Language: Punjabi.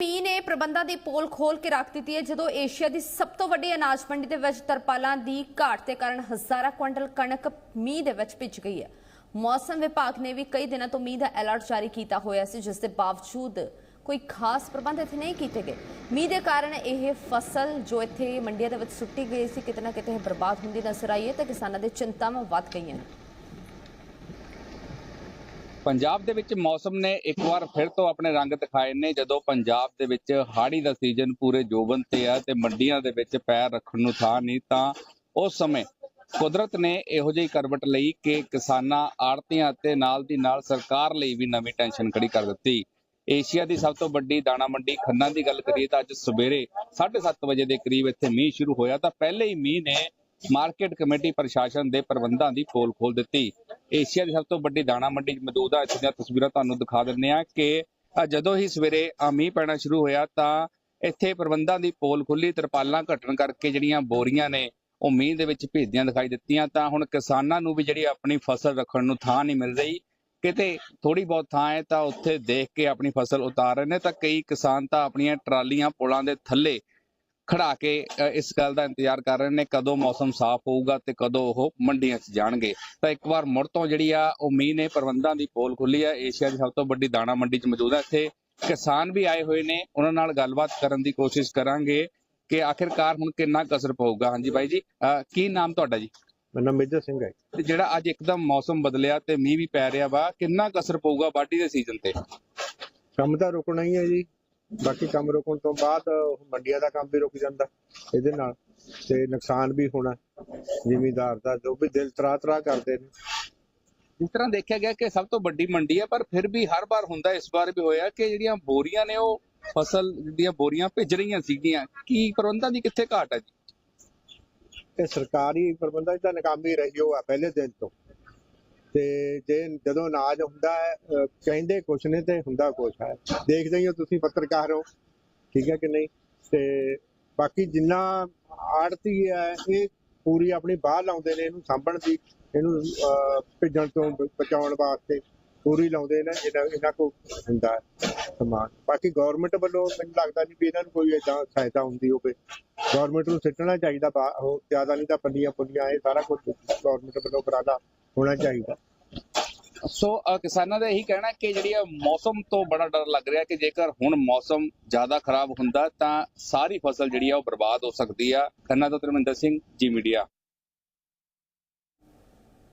ਪੀ ਨੇ ਪ੍ਰਬੰਧਾਂ ਦੀ ਪੋਲ ਖੋਲ ਕੇ ਰੱਖ ਦਿੱਤੀ ਹੈ, ਜਦੋਂ ਏਸ਼ੀਆ ਦੀ ਸਭ ਤੋਂ ਵੱਡੀ ਅਨਾਜ ਮੰਡੀ ਦੇ ਵਿੱਚ ਤਰਪਾਲਾਂ ਦੀ ਘਾਟ ਦੇ ਕਾਰਨ ਹਜ਼ਾਰਾਂ ਕੁਇੰਟਲ ਕਣਕ ਮੀਂਹ ਦੇ ਵਿੱਚ ਭਿੱਜ ਗਈ ਹੈ। ਮੌਸਮ ਵਿਭਾਗ ਨੇ ਵੀ ਕਈ ਦਿਨਾਂ ਤੋਂ ਮੀਂਹ ਦਾ ਅਲਰਟ ਜਾਰੀ ਕੀਤਾ ਹੋਇਆ ਸੀ, ਜਿਸ ਦੇ ਬਾਵਜੂਦ ਕੋਈ ਖਾਸ ਪ੍ਰਬੰਧ ਇੱਥੇ ਨਹੀਂ ਕੀਤੇ ਗਏ। ਮੀਂਹ ਦੇ ਕਾਰਨ ਇਹ ਫਸਲ ਜੋ ਇੱਥੇ ਮੰਡੀਆਂ ਦੇ ਵਿੱਚ ਸੁੱਟੀ ਗਈ ਸੀ, ਕਿਤੇ ਨਾ ਕਿਤੇ ਬਰਬਾਦ ਹੁੰਦੀ ਨਜ਼ਰ ਆਈ ਹੈ ਤੇ ਕਿਸਾਨਾਂ ਦੇ ਚਿੰਤਾਵਾਂ ਵੱਧ ਗਈਆਂ ਨੇ। ਪੰਜਾਬ ਦੇ ਵਿੱਚ ਮੌਸਮ ਨੇ ਇੱਕ ਵਾਰ ਫਿਰ ਤੋਂ ਆਪਣੇ ਰੰਗ ਦਿਖਾਏ ਨੇ। ਜਦੋਂ ਪੰਜਾਬ ਦੇ ਵਿੱਚ ਹਾੜੀ ਦਾ ਸੀਜ਼ਨ ਪੂਰੇ ਜੋਬਨ ਤੇ ਆ ਤੇ ਮੰਡੀਆਂ ਦੇ ਵਿੱਚ ਪੈਰ ਰੱਖਣ ਨੂੰ ਥਾਂ ਨਹੀਂ, ਤਾਂ ਉਸ ਸਮੇਂ ਕੁਦਰਤ ਨੇ ਇਹੋ ਜਿਹੀ ਕਰਵਟ ਲਈ ਕਿ ਕਿਸਾਨਾਂ ਆੜਤੀਆਂ ਅਤੇ ਨਾਲ ਦੀ ਨਾਲ ਸਰਕਾਰ ਲਈ ਵੀ ਨਵੀਂ ਟੈਨਸ਼ਨ ਖੜੀ ਕਰ ਦਿੱਤੀ। ਏਸ਼ੀਆ ਦੀ ਸਭ ਤੋਂ ਵੱਡੀ ਦਾਣਾ ਮੰਡੀ ਖੰਨਾ ਦੀ ਗੱਲ ਕਰੀਏ ਤਾਂ ਅੱਜ ਸਵੇਰੇ 7:30 ਵਜੇ ਦੇ ਕਰੀਬ ਇੱਥੇ ਮੀਂਹ ਸ਼ੁਰੂ ਹੋਇਆ ਤਾਂ ਪਹਿਲੇ ਹੀ ਮੀਂਹ ਨੇ ਮਾਰਕੀਟ ਕਮੇਟੀ ਪ੍ਰਸ਼ਾਸਨ ਦੇ ਪ੍ਰਬੰਧਾਂ ਦੀ ਪੋਲ ਖੋਲ ਦਿੱਤੀ। ਏਸ਼ੀਆ ਦੀ ਸਭ ਤੋਂ ਵੱਡੀ ਦਾਣਾ ਮੰਡੀ 'ਚ ਮੌਜੂਦ ਆ ਇੱਥੇ ਦੀਆਂ ਤਸਵੀਰਾਂ ਤੁਹਾਨੂੰ ਦਿਖਾ ਦਿੰਦੇ ਆ ਕਿ ਜਦੋਂ ਹੀ ਸਵੇਰੇ ਅ, ਮੀਂਹ ਪੈਣਾ ਸ਼ੁਰੂ ਹੋਇਆ ਤਾਂ ਇੱਥੇ ਪ੍ਰਬੰਧਾਂ ਦੀ ਪੋਲ ਖੁੱਲੀ ਤਰਪਾਲਾਂ ਘਟਣ ਕਰਕੇ ਜਿਹੜੀਆਂ ਬੋਰੀਆਂ ਨੇ ਉਹ ਮੀਂਹ ਦੇ ਵਿੱਚ ਭੇਜਦੀਆਂ ਦਿਖਾਈ ਦਿੱਤੀਆਂ। ਤਾਂ ਹੁਣ ਕਿਸਾਨਾਂ ਨੂੰ ਵੀ ਜਿਹੜੀ ਆਪਣੀ ਫਸਲ ਰੱਖਣ ਨੂੰ ਥਾਂ ਨਹੀਂ ਮਿਲ ਰਹੀ। ਕਿਤੇ ਥੋੜੀ ਬਹੁਤ ਥਾਂ ਹੈ ਤਾਂ ਉੱਥੇ ਦੇਖ ਕੇ ਆਪਣੀ ਫਸਲ ਉਤਾਰ ਰਹੇ ਨੇ। ਤਾਂ ਕਈ ਕਿਸਾਨ ਤਾਂ ਆਪਣੀਆਂ ਟਰਾਲੀਆਂ ਪੁਲਾਂ ਦੇ ਥੱਲੇ ਖੜਾ ਕੇ ਇਸ ਗੱਲ ਦਾ ਇੰਤਜ਼ਾਰ ਕਰ ਰਹੇ ਨੇ ਕਦੋਂ ਮੌਸਮ ਸਾਫ਼ ਹੋਊਗਾ ਤੇ ਕਦੋਂ ਉਹ ਮੰਡੀਆਂ 'ਚ ਜਾਣਗੇ। ਤਾਂ ਇੱਕ ਵਾਰ ਮੁੜ ਤੋਂ ਜਿਹੜੀ ਆ ਉਹ ਮੀਂਹ ਨੇ ਪ੍ਰਬੰਧਾਂ ਦੀ ਪੋਲ ਖੁੱਲੀ ਆ। ਏਸ਼ੀਆ ਦੀ ਸਭ ਤੋਂ ਵੱਡੀ ਦਾਣਾ ਮੰਡੀ 'ਚ ਮੌਜੂਦ ਆ। ਇੱਥੇ ਕਿਸਾਨ ਵੀ ਆਏ ਹੋਏ ਨੇ। ਉਹਨਾਂ ਨਾਲ ਗੱਲਬਾਤ ਕਰਨ ਦੀ ਕੋਸ਼ਿਸ਼ ਕਰਾਂਗੇ ਕਿ ਆਖਿਰਕਾਰ ਹੁਣ ਕਿੰਨਾ ਕਸਰ ਪਊਗਾ। ਹਾਂਜੀ ਬਾਈ ਜੀ ਕੀ ਨਾਮ ਤੁਹਾਡਾ ਜੀ? ਮੇਰਾ ਨਾਮ ਮੇਜਰ ਸਿੰਘ ਹੈ। ਤੇ ਜਿਹੜਾ ਅੱਜ ਇੱਕਦਮ ਮੌਸਮ ਬਦਲਿਆ ਤੇ ਮੀਂਹ ਵੀ ਪੈ ਰਿਹਾ ਵਾ ਕਿੰਨਾ ਕਸਰ ਪਊਗਾ ਵਾਢੀ ਦੇ ਸੀਜ਼ਨ ਤੇ? ਕੰਮ ਤਾਂ ਰੁਕਣਾ ਹੀ ਹੈ ਜੀ। ਬਾਕੀ ਕੰਮ ਰੁਕਣ ਤੋਂ ਬਾਅਦ ਮੰਡੀਆਂ ਦਾ ਕੰਮ ਵੀ ਰੁਕ ਜਾਂਦਾ ਇਹਦੇ ਨਾਲ ਤੇ ਨੁਕਸਾਨ ਵੀ ਹੋਣਾ ਜ਼ਿਮੀਦਾਰ ਦਾ ਜੋ ਵੀ ਦਿਲ ਤਰਾ ਤਰਾ ਕਰਦੇ ਨੇ। ਜਿਸ ਤਰ੍ਹਾਂ ਦੇਖਿਆ ਗਿਆ ਕਿ ਸਭ ਤੋਂ ਵੱਡੀ ਮੰਡੀ ਹੈ ਪਰ ਫਿਰ ਵੀ ਹਰ ਵਾਰ ਹੁੰਦਾ ਇਸ ਵਾਰ ਵੀ ਹੋਇਆ ਕਿ ਜਿਹੜੀਆਂ ਬੋਰੀਆਂ ਨੇ ਉਹ ਫਸਲ ਦੀਆਂ ਬੋਰੀਆਂ ਭਿੱਜ ਰਹੀਆਂ ਸੀਗੀਆਂ ਕੀ ਪ੍ਰਬੰਧਾਂ ਦੀ ਕਿੱਥੇ ਘਾਟ ਹੈ ਜੀ? ਤੇ ਸਰਕਾਰੀ ਪ੍ਰਬੰਧਾਂ 'ਚ ਤਾਂ ਨਾਕਾਮੀ ਰਹੀ ਹੋ ਆ ਪਹਿਲੇ ਦਿਨ ਤੋਂ। ਤੇ ਜੇ ਜਦੋਂ ਅਨਾਜ ਹੁੰਦਾ ਹੈ ਕਹਿੰਦੇ ਕੁਛ ਨੇ ਤੇ ਹੁੰਦਾ ਕੁਛ ਹੈ। ਦੇਖਦੇ ਹੀ ਹੋ ਤੁਸੀਂ ਪੱਤਰਕਾਰ ਹੋ, ਠੀਕ ਹੈ ਕਿ ਨਹੀਂ? ਤੇ ਬਾਕੀ ਜਿੰਨਾ ਆੜਤੀ ਹੈ, ਇਹ ਪੂਰੀ ਆਪਣੀ ਬਾਹ ਲਾਉਂਦੇ ਨੇ ਇਹਨੂੰ ਸਾਂਭਣ ਦੀ, ਇਹਨੂੰ ਭਿੱਜਣ ਤੋਂ ਬਚਾਉਣ ਵਾਸਤੇ ਪੂਰੀ ਲਾਉਂਦੇ ਨੇ, ਇਹਨਾਂ ਇਹਨਾਂ ਕੋ ਹੁੰਦਾ ਸਮਾਨ। ਬਾਕੀ ਗਵਰਨਮੈਂਟ ਵੱਲੋਂ ਮੈਨੂੰ ਲੱਗਦਾ ਨਹੀਂ ਵੀ ਇਹਨਾਂ ਨੂੰ ਕੋਈ ਏਦਾਂ ਸਹਾਇਤਾ ਹੁੰਦੀ ਹੋਵੇ। ਗਵਰਨਮੈਂਟ ਨੂੰ ਸਿੱਟਣਾ ਚਾਹੀਦਾ ਉਹ ਜ਼ਿਆਦਾ ਨਹੀਂ ਤਾਂ ਪੰਡੀਆਂ ਪੁੰਡੀਆਂ ਇਹ ਸਾਰਾ ਕੁਝ ਗਵਰਨਮੈਂਟ ਵੱਲੋਂ ਉਪਰਾਲਾ ਹੋਣਾ ਚਾਹੀਦਾ। ਸੋ ਕਿਸਾਨਾਂ ਦਾ ਇਹੀ ਕਹਿਣਾ ਕਿ ਜਿਹੜੀ ਆ ਮੌਸਮ ਤੋਂ ਬੜਾ ਡਰ ਲੱਗ ਰਿਹਾ ਕਿ ਜੇਕਰ ਹੁਣ ਮੌਸਮ ਜ਼ਿਆਦਾ ਖਰਾਬ ਹੁੰਦਾ ਤਾਂ ਸਾਰੀ ਫਸਲ ਜਿਹੜੀ ਆ ਉਹ ਬਰਬਾਦ ਹੋ ਸਕਦੀ ਆ। ਖੰਨਾ ਤੋਂ ਧਰਮਿੰਦਰ ਸਿੰਘ, ਜੀ ਮੀਡੀਆ।